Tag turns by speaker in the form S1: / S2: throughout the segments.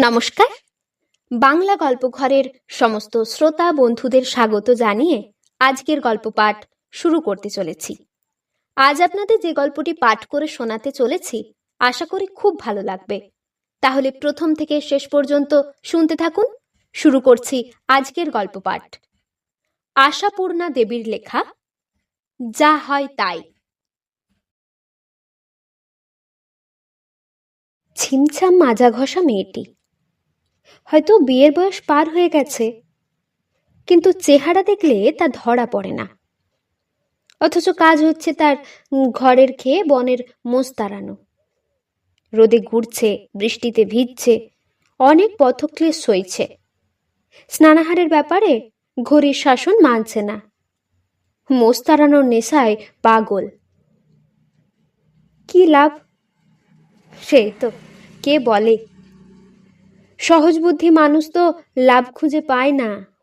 S1: নমস্কার। বাংলা গল্পঘরের সমস্ত শ্রোতা বন্ধুদের স্বাগত জানিয়ে আজকের গল্প পাঠ শুরু করতে চলেছি। আজ আপনাদের যে গল্পটি পাঠ করে শোনাতে চলেছি, আশা করি খুব ভালো লাগবে। তাহলে প্রথম থেকে শেষ পর্যন্ত শুনতে থাকুন। শুরু করছি আজকের গল্প পাঠ। আশাপূর্ণা দেবীর লেখা, যা হয় তাই। ছিমছাম মাজা ঘষা মেয়েটি হয়তো বিয়ের বয়স পার হয়ে গেছে। কিন্তু চেহারা দেখলে তা ধরা পড়ে না। অথচ কাজ হচ্ছে তার ঘরের খেয়ে বনের মোষ তাড়ানো। রোদে ঘুরছে, বৃষ্টিতে ভিজছে, অনেক পথক্লেশ সইছে। স্নানাহারের ব্যাপারে ঘড়ির শাসন মানছে না। মোষ তাড়ানোর নেশায় পাগল। কি লাভ? সেই তো কে বলে? সহজ বুদ্ধি মানুষ তো লাভ খুঁজে পায় না।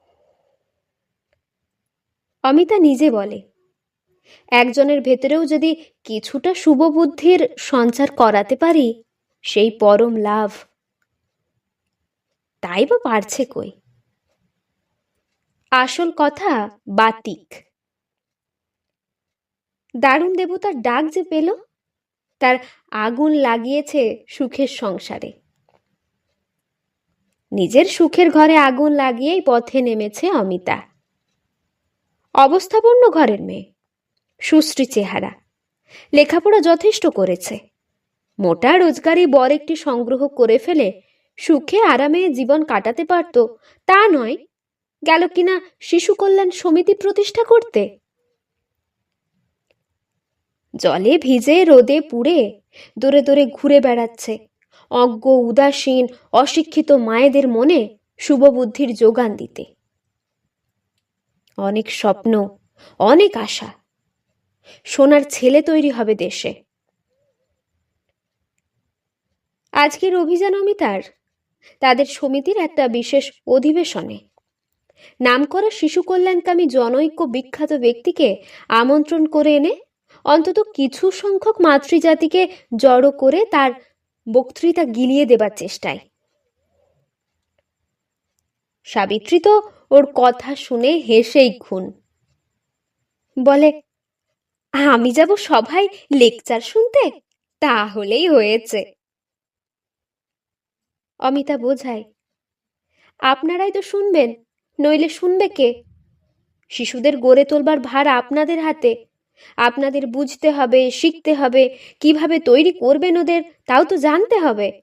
S1: অমিতা নিজে বলে, একজনের ভেতরেও যদি কিছুটা শুভ বুদ্ধির সঞ্চার করাতে পারি, সেই পরম লাভ। তাই বা পারছে কই? আসল কথা বাতিক। দারুণ দেবতার ডাক যে পেল, তার আগুন লাগিয়েছে সুখের সংসারে। নিজের সুখের ঘরে আগুন লাগিয়েই পথে নেমেছে অমিতা। অবস্থাপন্ন ঘরের মেয়ে। সুশ্রী চেহারা। লেখাপড়া যথেষ্ট করেছে। মোটা রোজগারি বর একটি সংগ্রহ করে ফেলে সুখে আরামে জীবন কাটাতে পারত, তা নয়, গেল কিনা শিশু কল্যাণ সমিতি প্রতিষ্ঠা করতে? জলে ভিজে রোদে পুড়ে দূরে দূরে ঘুরে বেড়াচ্ছে। অজ্ঞ, উদাসীন, অশিক্ষিত মায়েদের মনে শুভবুদ্ধির যোগান দিতে। অনেক স্বপ্ন, অনেক আশা। সোনার ছেলে তৈরি হবে দেশে। আজকের অভিযান অমিতার তাদের সমিতির একটা বিশেষ অধিবেশনে। নামকরা শিশু কল্যাণকামী জনৈক্য বিখ্যাত ব্যক্তিকে আমন্ত্রণ করে এনে অন্তত কিছু সংখ্যক মাতৃজাতিকে জড়ো করে তার বক্তৃতা গিলিয়ে দেবার চেষ্টায়। সাবিত্রী তো ওর কথা শুনে হেসেই খুন। বলে, আমি যাব সবাই লেকচার শুনতে? তাহলেই হয়েছে। অমিতা বোঝায়, আপনারাই তো শুনবেন, নইলে শুনবে কে? শিশুদের গড়ে তোলবার ভার আপনাদের হাতে আপনাদের বুঝতে হবে, শিখতে হবে, কীভাবে তৈরি করবেন ওদের, তাও তো জানতে হবে।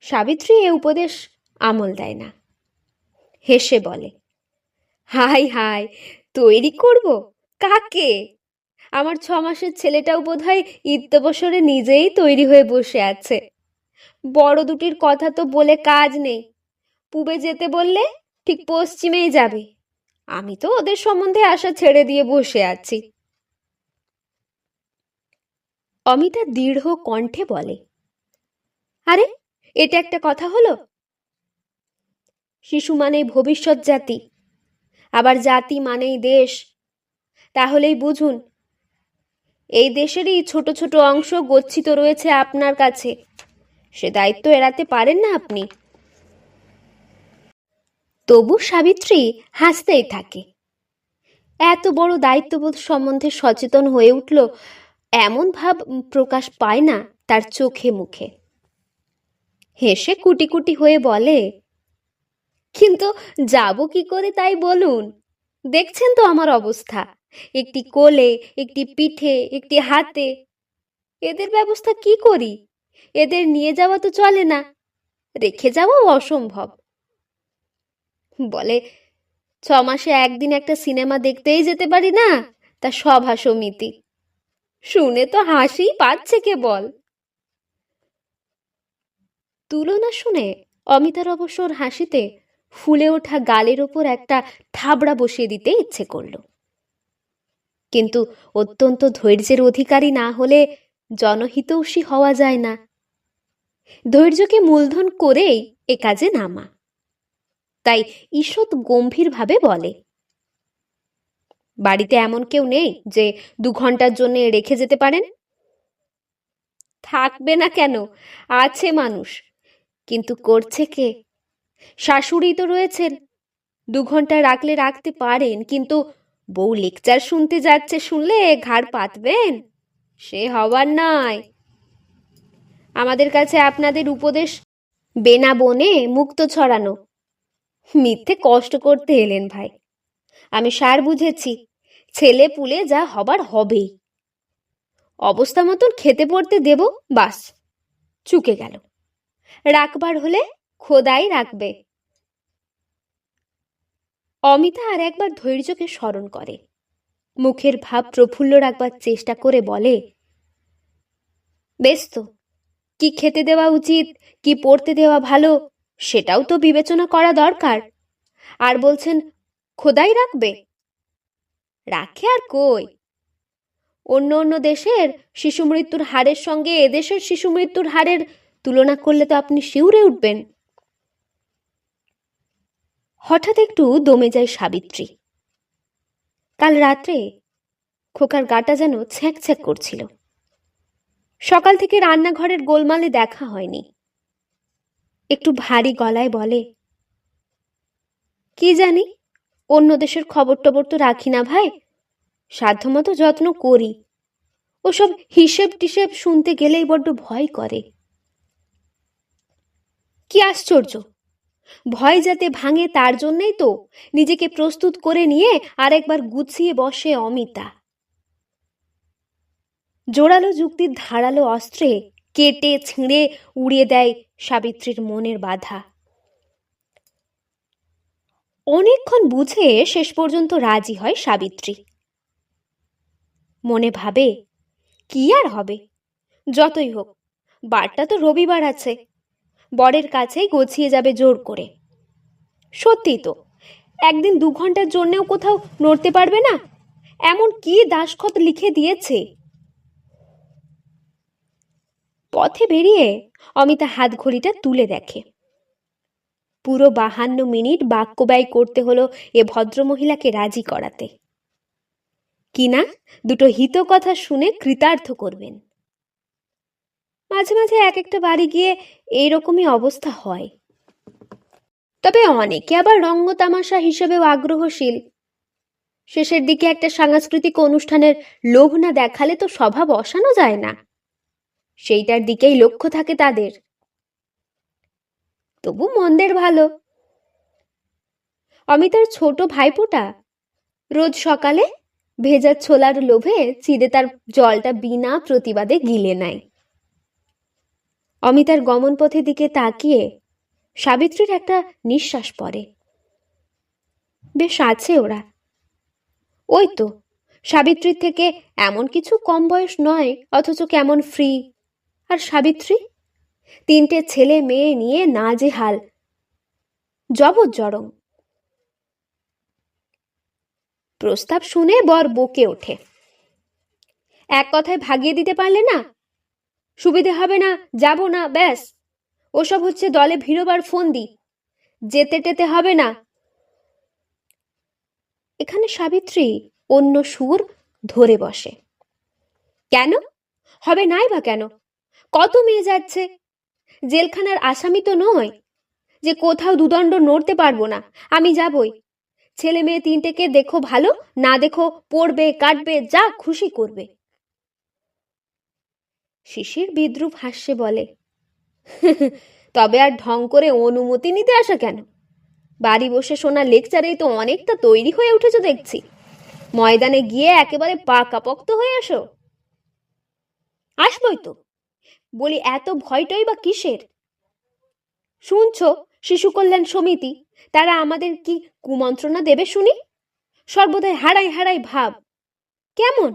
S1: সাবিত্রী এ উপদেশ আমল দেয় না। হেসে বলে, হাই হাই, তৈরি করব? কাকে? আমার ছ মাসের ছেলেটাও বোধহয় ইত্যবসরে নিজেই তৈরি হয়ে বসে আছে। বড় দুটির কথা তো বলে কাজ নেই। পূবে যেতে বললে ঠিক পশ্চিমেই যাবে। আমি তো ওদের সম্বন্ধে আশা ছেড়ে দিয়ে বসে আছি। অমিতা দৃঢ় কণ্ঠে বলে, আরে, এটা একটা কথা হলো? শিশু মানেই ভবিষ্যৎ জাতি, আবার জাতি মানেই দেশ। তাহলেই বুঝুন, এই দেশেরই ছোট ছোট অংশ গচ্ছিত রয়েছে আপনার কাছে। সে দায়িত্ব এড়াতে পারেন না আপনি? তবু সাবিত্রী হাসতেই থাকে। এত বড় দায়িত্ববোধ সম্বন্ধে সচেতন হয়ে উঠল, এমন ভাব প্রকাশ পায় না তার চোখে মুখে। হেসে কুটি কুটি হয়ে বলে, কিন্তু যাব কি করে তাই বলুন? দেখছেন তো আমার অবস্থা। একটি কোলে, একটি পিঠে, একটি হাতে। এদের ব্যবস্থা কি করি? এদের নিয়ে যাওয়া তো চলে না। রেখে যাওয়াও অসম্ভব। বলে ছ মাসে একদিন একটা সিনেমা দেখতেই যেতে পারি না? তা সভা সমিতি শুনে তো হাসিই পাচ্ছে কে বল? তুলনা শুনে অমিতার অবসর হাসিতে ফুলে ওঠা গালের ওপর একটা থাবড়া বসিয়ে দিতে ইচ্ছে করল। কিন্তু অত্যন্ত ধৈর্যের অধিকারী না হলে জনহিতৈষী হওয়া যায় না। ধৈর্যকে মূলধন করেই এ কাজে নামা। তাই ঈষৎ গম্ভীরভাবে বলে, বাড়িতে এমন কেউ নেই যে দু ঘণ্টার জন্য রেখে যেতে পারেন? থাকবে না কেন? আছে মানুষ। কিন্তু করছে কে? শাশুড়ি তো রয়েছেন। দু ঘণ্টা রাখলে রাখতে পারেন, কিন্তু বউ লেকচার শুনতে যাচ্ছে, শুনলে ঘাড় পাতবেন? সে হওয়ার নয়। আমাদের কাছে আপনাদের উপদেশ, বেনা বনে মুক্ত ছড়ানো। মিথ্যে কষ্ট করতে এলেন ভাই। আমি সার বুঝেছি, ছেলে পুলে যা হবার হবেই। অবস্থা মতন খেতে পড়তে দেব, বাস। চুকে গেল। রাখবার হলে খোদাই রাখবে। অমিতা আর একবার ধৈর্যকে স্মরণ করে। মুখের ভাব প্রফুল্ল রাখবার চেষ্টা করে বলে, বেশ তো, কি খেতে দেওয়া উচিত, কি পড়তে দেওয়া ভালো সেটাও তো বিবেচনা করা দরকার। আর বলছেন, খোদাই রাখবে। রাখে আর কই? অন্য অন্য দেশের শিশু মৃত্যুর হারের সঙ্গে এদেশের শিশু মৃত্যুর হারের তুলনা করলে তো আপনি শিউরে উঠবেন। হঠাৎ একটু দমে যায় সাবিত্রী। কাল রাত্রে খোকার গাটা যেন ছ্যাঁক ছ্যাঁক করছিল। সকাল থেকে রান্নাঘরের গোলমালে দেখা হয়নি। একটু ভারী গলায় বলে, কি জানি? অন্য দেশের খবর টবর তো রাখি না ভাই। সাধ্যমতো যত্ন করি। ওসব হিসেব টিসেব শুনতে গেলেই বড্ড ভয় করে। কি আশ্চর্য! ভয় যাতে ভাঙে তার জন্যই তো নিজেকে প্রস্তুত করে নিয়ে আরেকবার গুছিয়ে বসে অমিতা। জোরালো যুক্তির ধারালো অস্ত্রে কেটে ছিঁড়ে উড়িয়ে দেয় সাবিত্রীর মনের বাধা। অনেকক্ষণ বুঝে শেষ পর্যন্ত রাজি হয় সাবিত্রী। মনে ভাবে, কি আর হবে? যতই হোক, বারটা তো রবিবার আছে। বরের কাছেই গছিয়ে যাবে জোর করে। সত্যি তো, একদিন দু ঘণ্টার জন্যেও কোথাও নড়তে পারবে না? এমন কি দাসখত লিখে দিয়েছে? পথে বেরিয়ে অমিতা হাত ঘড়িটা তুলে দেখে। পুরো বাহান্ন মিনিট বাক্য ব্যয় করতে হলো এ ভদ্রমহিলাকে রাজি করাতে। কিনা দুটো হিত কথা শুনে কৃতার্থ করবেন। মাঝে মাঝে এক একটা বাড়ি গিয়ে এইরকমই অবস্থা হয়। তবে অনেকে আবার রঙ্গ তামাশা হিসেবেও আগ্রহশীল। শেষের দিকে একটা সাংস্কৃতিক অনুষ্ঠানের লোভ না দেখালে তো স্বভাব অসানো যায় না। সেইটার দিকেই লক্ষ্য থাকে তাদের। তবু মন্দের ভালো। অমিতার ছোট ভাইপোটা রোজ সকালে ভেজা ছোলার লোভে চিড়ে তার জলটা বিনা প্রতিবাদে গিলে নেয়। অমিতার গমনপথের দিকে তাকিয়ে সাবিত্রীর একটা নিঃশ্বাস পড়ে। বেশ আছে ওরা। ওই তো, সাবিত্রীর থেকে এমন কিছু কম বয়স নয়, অথচ কেমন ফ্রি আর সাবিত্রী? তিনটে ছেলে মেয়ে নিয়ে না যে হাল জবজ্জরং। প্রস্তাব শুনে বর বকে ওঠে। এক কথায় ভাগিয়ে দিতে পারলে না? সুবিধে হবে না, যাব না, ব্যাস। ওসব হচ্ছে দলে ভিড়োবার ফোন দি যেতে টেতে হবে না। এখানে সাবিত্রী অন্য সুর ধরে বসে। কেন? হবে নাই বা কেন? কত মেয়ে যাচ্ছে? জেলখানার আসামি তো নয় যে কোথাও দুদণ্ড নড়তে পারব না। আমি যাবই। ছেলে মেয়ে তিনটেকে দেখো ভালো, না দেখো পড়বে, কাটবে, যা খুশি করবে। শিশির বিদ্রুপ হাস্যে বলে, তবে আর ঢং করে অনুমতি নিতে আসা কেন? বাড়ি বসে শোনা লেকচারেই তো অনেকটা তৈরি হয়ে উঠেছো দেখছি। ময়দানে গিয়ে একেবারে পাকাপোক্ত হয়ে আসো। আসবই তো। বলি, এত ভয়টই বা কিসের? শুনছ শিশু কল্যাণ সমিতি, তারা আমাদের কি কুমন্ত্রণা দেবে শুনি? সর্বদাই হারাই হারাই ভাব। কেমন?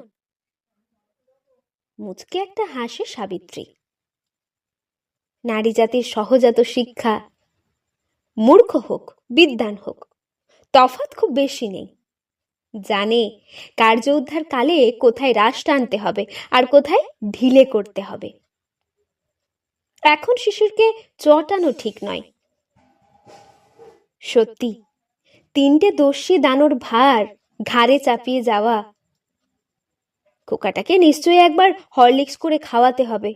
S1: মুচকে একটা হাসে সাবিত্রী। নারী জাতির সহজাত শিক্ষা, মূর্খ হোক বিদ্যান হোক, তফাৎ খুব বেশি নেই। জানে, কার্য উদ্ধার কালে কোথায় রাশ টানতে হবে আর কোথায় ঢিলে করতে হবে। এখন শিশুরকে চটানো ঠিক নয়। সত্যি, তিনটে দস্যি দানোর ভার ঘাড়ে চাপিয়ে যাওয়া। খোকাটাকে নিশ্চয়ই একবার হরলিক্স করে খাওয়াতে হবে,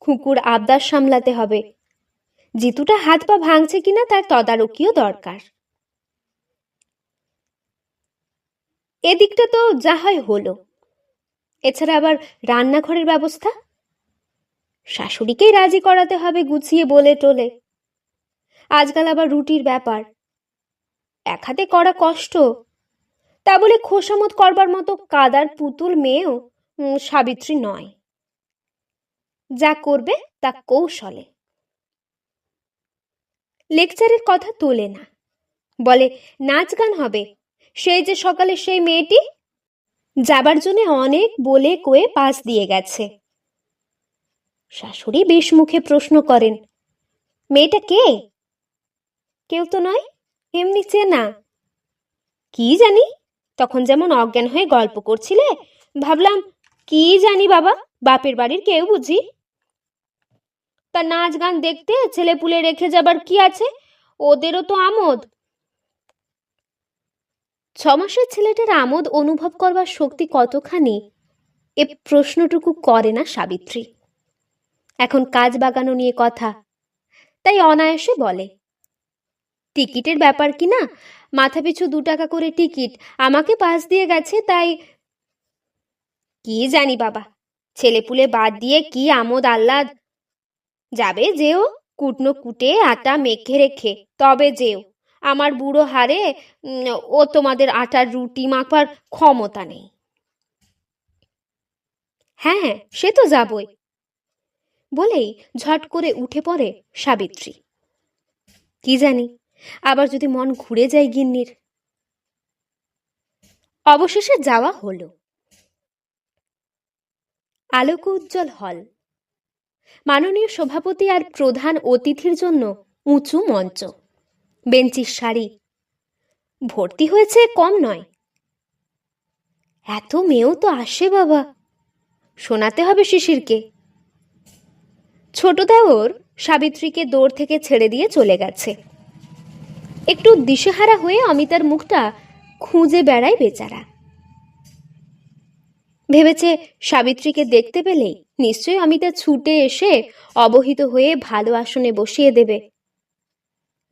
S1: খুকুর আবদার সামলাতে হবে। জিতুটা হাত পা ভাঙছে কিনা তার তদারকিও দরকার। এদিকটা তো যা হয় হলো। এছাড়া আবার রান্নাঘরের ব্যবস্থা? শাশুড়িকেই রাজি করাতে হবে গুছিয়ে বলে টোলে। আজকাল আবার রুটির ব্যাপার। এক হাতে করা কষ্ট। তা বলে খোসামত করবার মতো কাদার পুতুল মেয়েও সাবিত্রী নয়। যা করবে তা কৌশলে। লেকচারের কথা তোলে না। বলে, নাচ গান হবে। সেই যে সকালে সেই মেয়েটি যাবার জন্য অনেক বলে কয়ে পাস দিয়ে গেছে। শাশুড়ি বেশ মুখে প্রশ্ন করেন, মেয়েটা কে? কেউ তো নয়, এমনি চেনা কি জানি? তখন যেমন অজ্ঞান হয়ে গল্প করছিলে, ভাবলাম, কি জানি বাবা, বাপের বাড়ির কেউ বুঝি? তা নাচ গান দেখতে ছেলে পুলে রেখে যাবার কি আছে? ওদেরও তো আমোদ। ছ মাসের ছেলেটার আমোদ অনুভব করবার শক্তি কতখানি, এ প্রশ্নটুকু করে না সাবিত্রী। এখন কাজ বাগানো নিয়ে কথা। তাই অনায়াসে বলে, টিকিটের ব্যাপার কি না? মাথা পিছু দু টাকা করে টিকিট। আমাকে পাস দিয়ে গেছে, তাই কি জানি বাবা, ছেলেপুলে বাদ দিয়ে কি আমোদ আহ্লাদ। যাবে যেও, কুটনো কুটে আটা মেখে রেখে, তবে যেও। আমার বুড়ো হারে ও তোমাদের আটার রুটি মাখার ক্ষমতা নেই। হ্যাঁ হ্যাঁ সে তো যাবই। বলেই ঝট করে উঠে পড়ে সাবিত্রী। কি জানি, আবার যদি মন ঘুরে যায় গিন্নির। অবশেষে যাওয়া হলো। আলোক উজ্জ্বল হল। মাননীয় সভাপতি আর প্রধান অতিথির জন্য উঁচু মঞ্চ। বেঞ্চির সারি ভর্তি হয়েছে কম নয়। এত মেয়েও তো আসে বাবা। শোনাতে হবে শিশিরকে। ছোট দেওর সাবিত্রীকে দৌড় থেকে ছেড়ে দিয়ে চলে গেছে। একটু দিশেহারা হয়ে অমিতার মুখটা খুঁজে বেড়ায় বেচারা। ভেবেছে সাবিত্রীকে দেখতে পেলেই নিশ্চয়ই অমিতা ছুটে এসে অবহিত হয়ে ভালো আসনে বসিয়ে দেবে।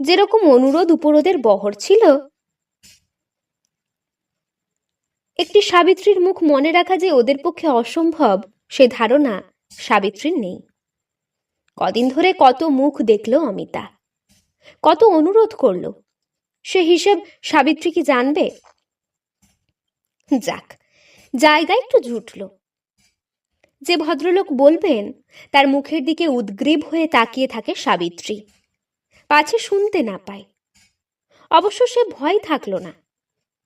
S1: যেরকম অনুরোধ উপরোধের বহর ছিল। একটি সাবিত্রীর মুখ মনে রাখা যে ওদের পক্ষে অসম্ভব, সে ধারণা সাবিত্রীর নেই। কদিন ধরে কত মুখ দেখল অমিতা। কত অনুরোধ করল। সে হিসেব সাবিত্রী কি জানবে? যাক, জায়গা একটু জুটল। যে ভদ্রলোক বলবেন, তার মুখের দিকে উদ্গ্রীব হয়ে তাকিয়ে থাকে সাবিত্রী। পাছে শুনতে না পায়। অবশ্য সে ভয় থাকল না।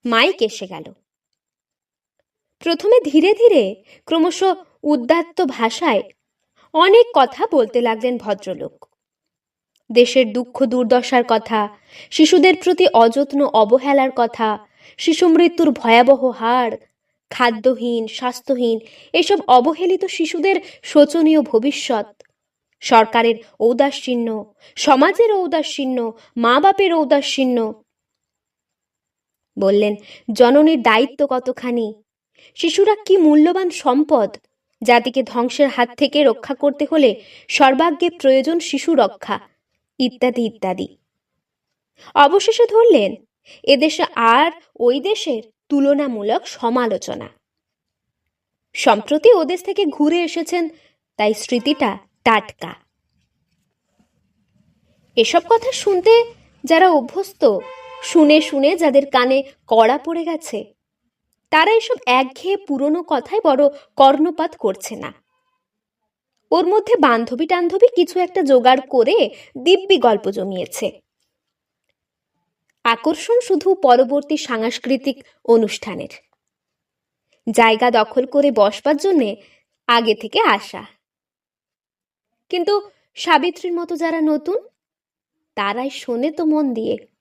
S1: মাইক এসে গেল। প্রথমে ধীরে ধীরে ক্রমশ উদ্দাত্ত ভাষায় অনেক কথা বলতে লাগলেন ভদ্রলোক। দেশের দুঃখ দুর্দশার কথা, শিশুদের প্রতি অযত্ন অবহেলার কথা, শিশু মৃত্যুর ভয়াবহ হার, খাদ্যহীন, স্বাস্থ্যহীন, এসব অবহেলিত শিশুদের শোচনীয় ভবিষ্যৎ। সরকারের ঔদাসীন্য সমাজের ঔদাসীন্য মা বাপের ঔদাসীন্য বললেন, জননীর দায়িত্ব কতখানি? শিশুরা কি মূল্যবান সম্পদ? জাতিকে ধ্বংসের হাত থেকে রক্ষা করতে হলে সর্বাগ্যে প্রয়োজন শিশু রক্ষা, ইত্যাদি ইত্যাদি। অবশেষে ধরলেন এদেশে আর ওই দেশের তুলনামূলক সমালোচনা। সম্প্রতি ওদেশ থেকে ঘুরে এসেছেন, তাই স্মৃতিটা টাটকা। এসব কথা শুনতে যারা অভ্যস্ত, শুনে শুনে যাদের কানে কড়া পড়ে গেছে তারা এসব একঘেয়ে পুরনো কথায় বড় কর্ণপাত করছে না। ওর মধ্যে বান্ধবী টান্ধবী কিছু একটা জোগাড় করে দিব্যি গল্প জমিয়েছে। আকর্ষণ শুধু পরবর্তী সাংস্কৃতিক অনুষ্ঠানের। জায়গা দখল করে বসবার জন্যে আগে থেকে আসা কিন্তু সাবিত্রীর মতো যারা নতুন, তারাই শোনে তো মন দিয়ে।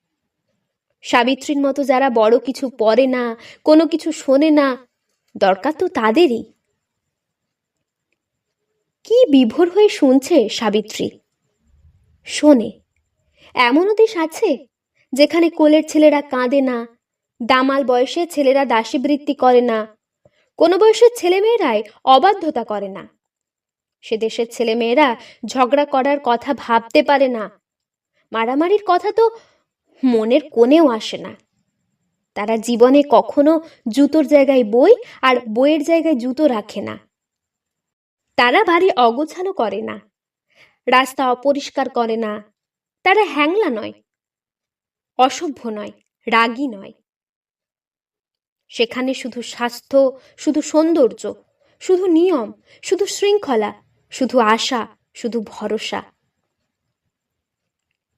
S1: সাবিত্রীর মতো যারা বড় কিছু পড়ে না, কোনো কিছু শোনে না, দরকার তো তাদেরই। কি বিভোর হয়ে শুনছে সাবিত্রী? শোনে এমনও দেশ আছে যেখানে কোলের ছেলেরা কাঁদে না, দামাল বয়সে ছেলেরা দাসীবৃত্তি করে না, কোনো বয়সের ছেলেমেয়েরাই অবাধ্যতা করে না। সে দেশের ছেলেমেয়েরা ঝগড়া করার কথা ভাবতে পারে না। মারামারির কথা তো মনের কোণেও আসে না। তারা জীবনে কখনো জুতোর জায়গায় বই আর বইয়ের জায়গায় জুতো রাখে না। তারা বাড়ি অগোছালো করে না। রাস্তা অপরিষ্কার করে না। তারা হ্যাংলা নয়। অসভ্য নয়, রাগী নয়। সেখানে শুধু স্বাস্থ্য, শুধু সৌন্দর্য, শুধু নিয়ম, শুধু শৃঙ্খলা, শুধু আশা, শুধু ভরসা।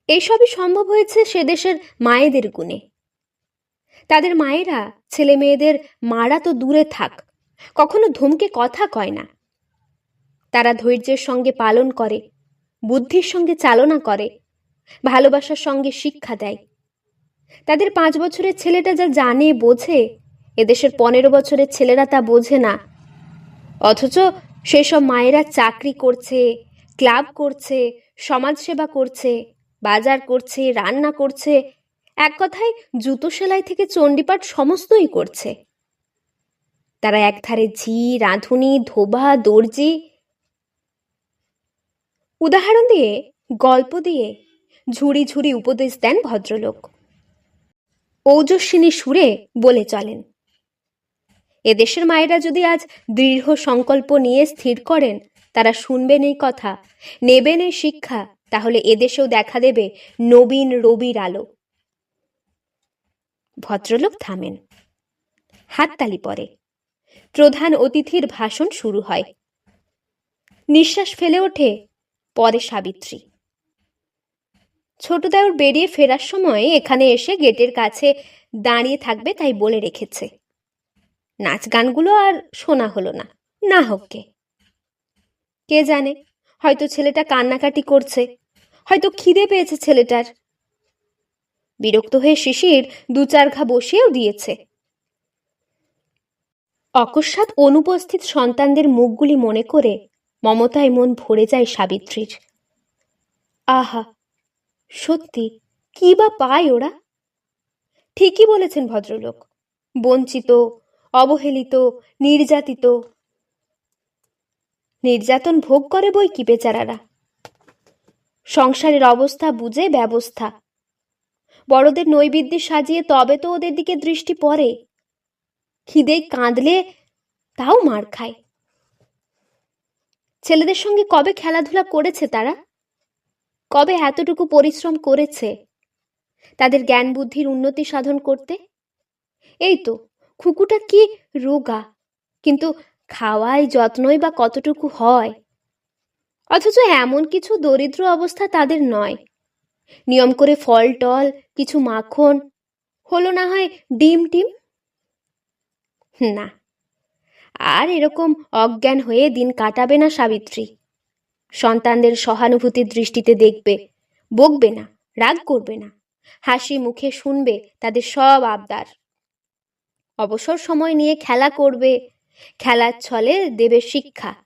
S1: এইসবই সম্ভব হয়েছে সে দেশের মায়েদের গুণে। তাদের মায়েরা, ছেলে মেয়েদের মারা তো দূরে থাক, কখনো ধমকে কথা কয় না। তারা ধৈর্যের সঙ্গে পালন করে, বুদ্ধির সঙ্গে চালনা করে, ভালোবাসার সঙ্গে শিক্ষা দেয়। তাদের পাঁচ বছরের ছেলেটা যা জানে, বোঝে, এদেশের পনেরো বছরের ছেলেরা তা বোঝে না। অথচ সেসব মায়েরা চাকরি করছে, ক্লাব করছে, সমাজসেবা করছে বাজার করছে, রান্না করছে, এক কথায় জুতো সেলাই থেকে চণ্ডীপাঠ সমস্তই করছে। তারা একধারে ঝি রাঁধুনি ধোবা, দর্জি। উদাহরণ দিয়ে, গল্প দিয়ে ঝুড়ি ঝুড়ি উপদেশ দেন ভদ্রলোক। ঔজস্বিনী সুরে বলে চলেন এদেশের মায়েরা যদি আজ দৃঢ় সংকল্প নিয়ে স্থির করেন, তারা শুনবেন এই কথা, নেবেন এই শিক্ষা তাহলে এদেশেও দেখা দেবে নবীন রবির আলো। ভদ্রলোক থামেন। হাততালি পরে। প্রধান অতিথির ভাষণ শুরু হয়। নিঃশ্বাস ফেলে ওঠে পরে সাবিত্রী। ছোটদায়র বেরিয়ে ফেরার সময় এখানে এসে গেটের কাছে দাঁড়িয়ে থাকবে তাই বলে রেখেছে। নাচ গানগুলো আর শোনা হলো না না হোক কে কে জানে, হয়তো ছেলেটা কান্নাকাটি করছে। হয়তো খিদে পেয়েছে ছেলেটার। বিরক্ত হয়ে শিশির দু চার ঘা বসিয়েও দিয়েছে। অকস্মাৎ অনুপস্থিত সন্তানদের মুখগুলি মনে করে মমতায় মন ভরে যায় সাবিত্রীর। আহা, সত্যি, কি বা পায় ওরা? ঠিকই বলেছেন ভদ্রলোক, বঞ্চিত, অবহেলিত, নির্যাতিত। নির্যাতন ভোগ করে বই কি বেচারারা সংসারের অবস্থা বুঝে ব্যবস্থা। বড়দের নৈবেদ্যে সাজিয়ে তবে তো ওদের দিকে দৃষ্টি পড়ে। খিদে কাঁদলে তাও মার খায়। ছেলেদের সঙ্গে কবে খেলাধুলা করেছে তারা? কবে এতটুকু পরিশ্রম করেছে? তাদের জ্ঞান বুদ্ধির উন্নতি সাধন করতে? এই তো, খুকুটা কি রোগা, কিন্তু খাওয়ায় যত্নই বা কতটুকু হয়? অথচ এমন কিছু দরিদ্র অবস্থা তাদের নয়। নিয়ম করে ফল, টল, কিছু মাখন, হলো না হয় ডিম টিম? না, আর এরকম অজ্ঞান হয়ে দিন কাটাবে না সাবিত্রী। সন্তানদের সহানুভূতির দৃষ্টিতে দেখবে, বকবে না, রাগ করবে না, হাসি মুখে শুনবে তাদের সব আবদার। অবসর সময় নিয়ে খেলা করবে, খেলার ছলে দেবে শিক্ষা।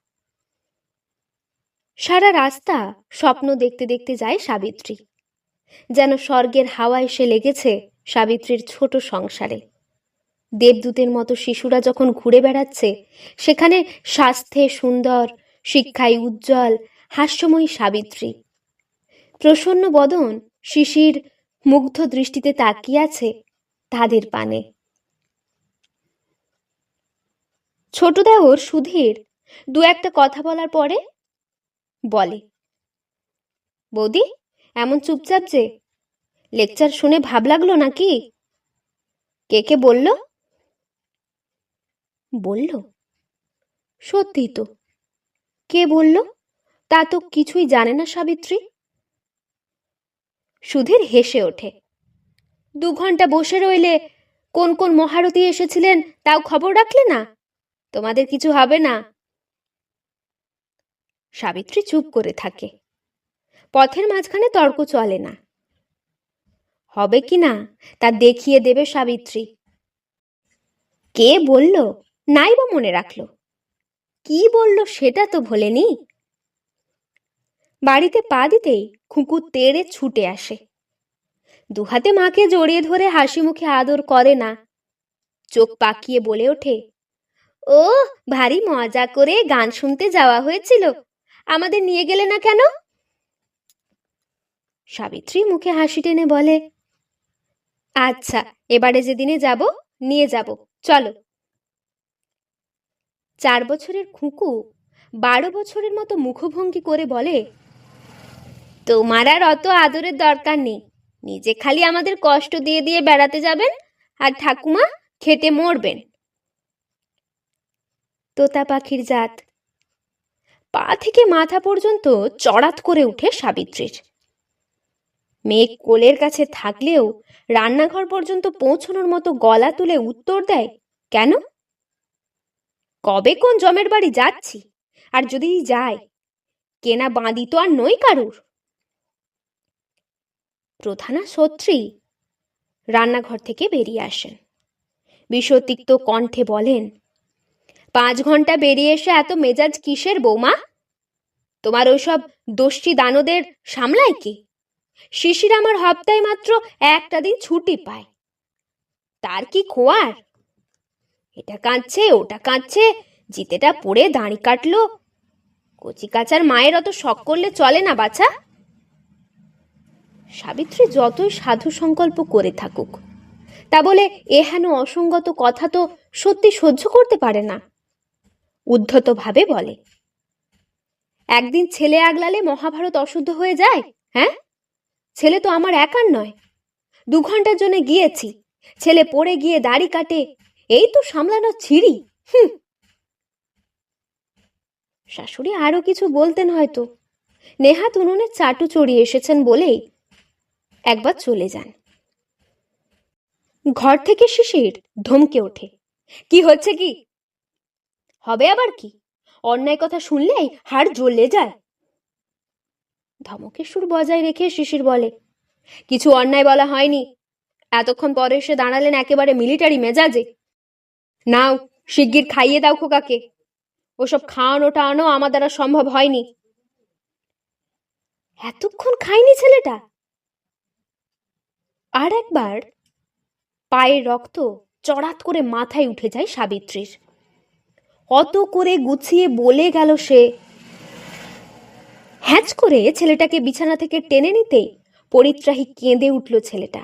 S1: সারা রাস্তা স্বপ্ন দেখতে দেখতে যায় সাবিত্রী। যেন স্বর্গের হাওয়া এসে লেগেছে সাবিত্রীর ছোট সংসারে। দেবদূতের মতো শিশুরা যখন ঘুরে বেড়াচ্ছে, সেখানে স্বাস্থ্যে সুন্দর, শিক্ষায় উজ্জ্বল, হাস্যময়ী সাবিত্রী। প্রসন্ন বদন শিশির মুগ্ধ দৃষ্টিতে তাকিয়ে আছে তাদের পানে। ওর সুধীর দু একটা কথা বলার পরে বলে। বৌদি, এমন চুপচাপ যে, লেকচার শুনে ভাব লাগল নাকি? কে কে বলল? বলল? সত্যি তো। কে বলল? তা তো কিছুই জানে না সাবিত্রী। সুধীর হেসে ওঠে। দু ঘণ্টা বসে রইলে কোন কোন মহারথী এসেছিলেন তাও খবর রাখলে না? তোমাদের কিছু হবে না। সাবিত্রী চুপ করে থাকে। পথের মাঝখানে তর্ক চলে না। হবে কি না, তা দেখিয়ে দেবে সাবিত্রী। কে বলল? নাই বা মনে রাখল। কি বলল সেটা তো ভোলেনি। বাড়িতে পা দিতেই খুঁকু তেড়ে ছুটে আসে। দুহাতে মাকে জড়িয়ে ধরে হাসি মুখে আদর করে না। চোখ পাকিয়ে বলে ওঠে ও ভারী মজা করে গান শুনতে যাওয়া হয়েছিল। আমাদের নিয়ে গেলে না কেন? সাবিত্রী মুখে হাসি টেনে বলে আচ্ছা এবারে যেদিনে যাব, নিয়ে যাব, চলো। চার বছরের খুকু বারো বছরের মতো মুখভঙ্গি করে বলে, তোমার আর অত আদরের দরকার নেই। নিজে খালি আমাদের কষ্ট দিয়ে দিয়ে বেড়াতে যাবেন আর ঠাকুমা খেটে মরবেন। তোতা পাখির জাত পা থেকে মাথা পর্যন্ত চড়াত করে উঠে সাবিত্রীর। মেঘ কোলের কাছে থাকলেও রান্নাঘর পর্যন্ত পৌঁছানোর মতো গলা তুলে উত্তর দেয়, কেন? কবে কোন জমের বাড়ি যাচ্ছি? আর যদি যায় কেনা বাঁধি তো আর নই কারুর? প্রধানা সত্রী রান্নাঘর থেকে বেরিয়ে আসেন। বিষতিক্ত কণ্ঠে বলেন পাঁচ ঘণ্টা বেরিয়ে এসে এত মেজাজ কিসের বৌমা? তোমার ওইসব দোষী দানদের সামলায় কি? শিশির আমার হপ্তায় মাত্র একটা দিন ছুটি পায়। তার কি খোয়ার? এটা কাঁদছে, ওটা কাঁদছে, জিতেটা পড়ে দাঁড়ি কাটলো। কচি কাচার মায়ের অত শখ করলে চলে না, বাছা। সাবিত্রী যতই সাধু সংকল্প করে থাকুক, তা বলে এহেন অসঙ্গত কথা তো সত্যি সহ্য করতে পারে না। উদ্ধতভাবে বলে। একদিন ছেলে আগলালে মহাভারত অশুদ্ধ হয়ে যায়? হ্যাঁ? ছেলে তো আমার একার নয়। দু ঘণ্টার জন্য গিয়েছি। ছেলে পড়ে গিয়ে দাড়ি কাটে। এই তো সামলানো ছিঁড়ি। হুম। শাশুড়ি আরও কিছু বলতেন হয়তো। নেহাত উনুনে চাটু চড়িয়ে এসেছেন বলেই একবার চলে যান। ঘর থেকে শিশির ধমকে ওঠে। কি হচ্ছে কি? হবে আবার কি? অন্যায় কথা শুনলেই হাড় জ্বলে যায়। ধমকের সুর বজায় রেখে শিশির বলে, কিছু অন্যায় বলা হয়নি। এতক্ষণ পরে এসে দাঁড়ালেন একেবারে মিলিটারি মেজাজে। নাও, শিগগির খাইয়ে দাও খোকাকে। ওসব খাওয়ানো টাওয়ানো আমার দ্বারা সম্ভব হয়নি। এতক্ষণ খায়নি ছেলেটা? আর একবার পায়ের রক্ত চড়াত করে মাথায় উঠে যায় সাবিত্রীর। অত করে গুছিয়ে বলে গেল সে। হ্যাচ করে ছেলেটাকে বিছানা থেকে টেনে নিতেই পরিত্রাহী কেঁদে উঠল ছেলেটা।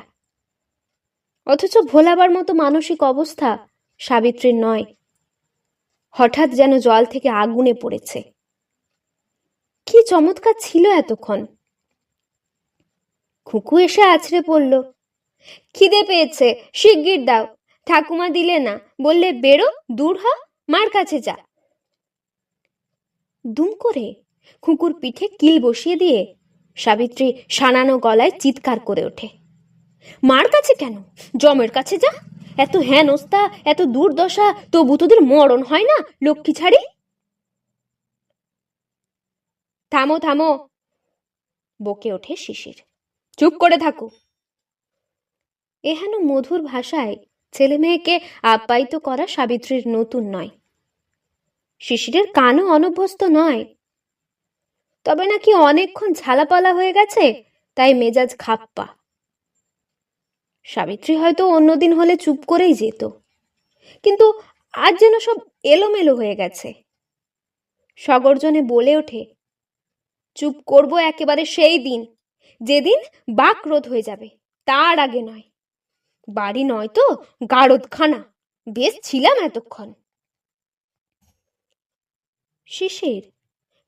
S1: অথচ ভোলাবার মতো মানসিক অবস্থা সাবিত্রীর নয়। হঠাৎ যেন জল থেকে আগুনে পড়েছে। কি চমৎকার ছিল এতক্ষণ। খুকু এসে আছড়ে পড়ল। খিদে পেয়েছে, শিগগির দাও। ঠাকুমা দিলে না, বললে, বেরো, দূর হ। মার কাছে যা। দুম করে খুকুর পিঠে কিল বসিয়ে দিয়ে সাবিত্রী সানানো গলায় চিৎকার করে ওঠে। মার কাছে কেন? জমের কাছে যা। এত হেনস্তা এত দুর্দশা, তবু তোদের মরণ হয় না, লক্ষ্মী ছাড়ি? থামো থামো, বকে ওঠে শিশির। চুপ করে থাকো। এহেন মধুর ভাষায় ছেলে মেয়েকে আপ্যায়িত করা সাবিত্রীর নতুন নয়। শিশিরের কানও অনভ্যস্ত নয়। তবে নাকি অনেকক্ষণ ঝালাপালা হয়ে গেছে, তাই মেজাজ খাপ্পা সাবিত্রী হয়তো অন্যদিন হলে চুপ করেই যেত। কিন্তু আজ যেন সব এলোমেলো হয়ে গেছে। সগর্জনে বলে ওঠে, চুপ করব একেবারে সেই দিন, যেদিন বাকরোধ হয়ে যাবে, তার আগে নয়। বাড়ি নয় তো, গারদখানা। বেশ ছিলাম এতক্ষণ। শিশির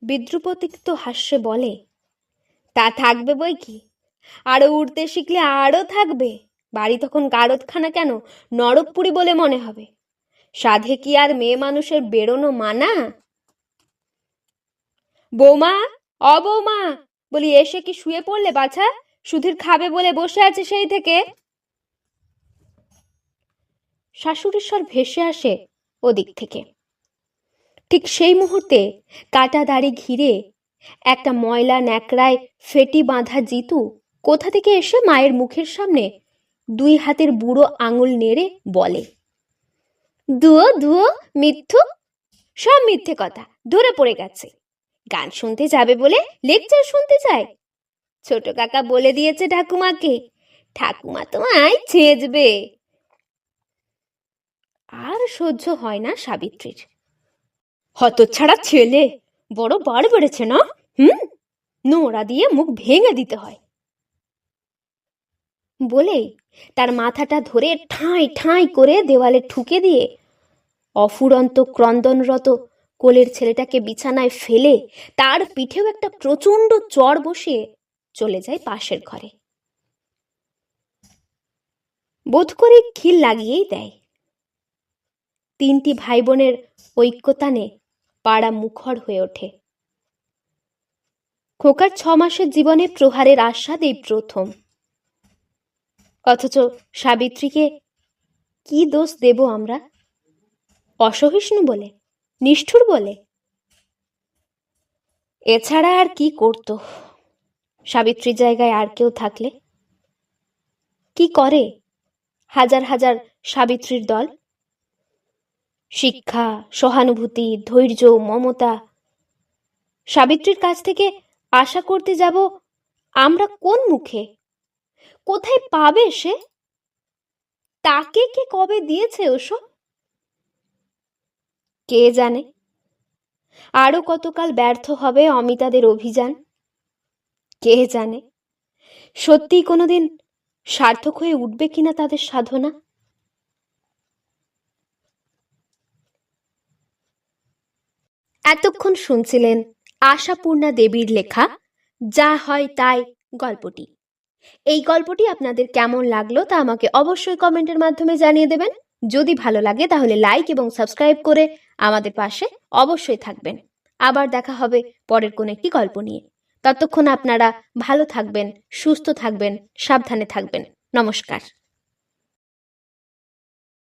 S1: বিদ্রুপতিক্ত হাস্যে বলে, তা থাকবে বই কি? আরও উঠতে শিখলে আরও থাকবে। বাড়ি তখন গারদখানা কেন? নরকপুরি বলে মনে হবে। সাধে কি আর মেয়ে মানুষের বেরোনো মানা? বৌমা, অ বৌমা, বলি এসে কি শুয়ে পড়লে বাছা? সুধীর খাবে বলে বসে আছে সেই থেকে? শাশুড়ির স্বর ভেসে আসে ওদিক থেকে। ঠিক সেই মুহূর্তে কাটা দাড়ি ঘিরে একটা ময়লা ন্যাকড়ায় ফেটি বাঁধা জিতু কোথা থেকে এসে মায়ের মুখের সামনে দুই হাতের বুড়ো আঙুল নেড়ে বলে, দুয়ো দুয়ো, মিথ্যু? সব মিথ্যে কথা, ধরে পড়ে গেছে। গান শুনতে যাবে বলে, লেকচার শুনতে চায়। ছোট কাকা বলে দিয়েছে ঠাকুমাকে, ঠাকুমা তোমায় ছেঁচবে। আর সহ্য হয় না সাবিত্রীর। হতচ্ছাড়া ছেলে, বড় বার বেড়েছে না? হুম? নোড়া দিয়ে মুখ ভেঙে দিতে হয়। বলেই তার মাথাটা ধরে ঠাঁই ঠাঁই করে দেওয়ালে ঠুকে দিয়ে অফুরন্ত ক্রন্দনরত কোলের ছেলেটাকে বিছানায় ফেলে তার পিঠেও একটা প্রচণ্ড চড় বসিয়ে চলে যায় পাশের ঘরে। বোধ করে খিল লাগিয়েই দেয়। তিনটি ভাই বোনের ঐক্যতানে পাড়া মুখর হয়ে ওঠে। খোকার ছ মাসের জীবনে প্রহারের আস্বাদ এই প্রথম। অথচ সাবিত্রীকে কি দোষ দেব আমরা? অসহিষ্ণু বলে, নিষ্ঠুর বলে? এছাড়া আর কি করত? সাবিত্রীর জায়গায় আর কেউ থাকলে? কি করে হাজার হাজার সাবিত্রীর দল? শিক্ষা, সহানুভূতি, ধৈর্য, মমতা। সাবিত্রীর কাছ থেকে আশা করতে যাব, আমরা কোন মুখে? কোথায় পাবে সে? তাকে কে কবে দিয়েছে ওসব? কে জানে? আরও কতকাল ব্যর্থ হবে অমিতাদের অভিযান? কে জানে? সত্যিই কোনোদিন সার্থক হয়ে উঠবে কিনা তাদের সাধনা? এতক্ষণ শুনছিলেন আশাপূর্ণা দেবীর লেখা, যা হয় তাই গল্পটি। এই গল্পটি আপনাদের কেমন লাগল তা আমাকে অবশ্যই কমেন্টের মাধ্যমে জানিয়ে দেবেন। যদি ভালো লাগে তাহলে লাইক এবং সাবস্ক্রাইব করে আমাদের পাশে অবশ্যই থাকবেন। আবার দেখা হবে পরের কোন একটি গল্প নিয়ে। ততক্ষণ আপনারা ভালো থাকবেন, সুস্থ থাকবেন, সাবধানে থাকবেন। নমস্কার।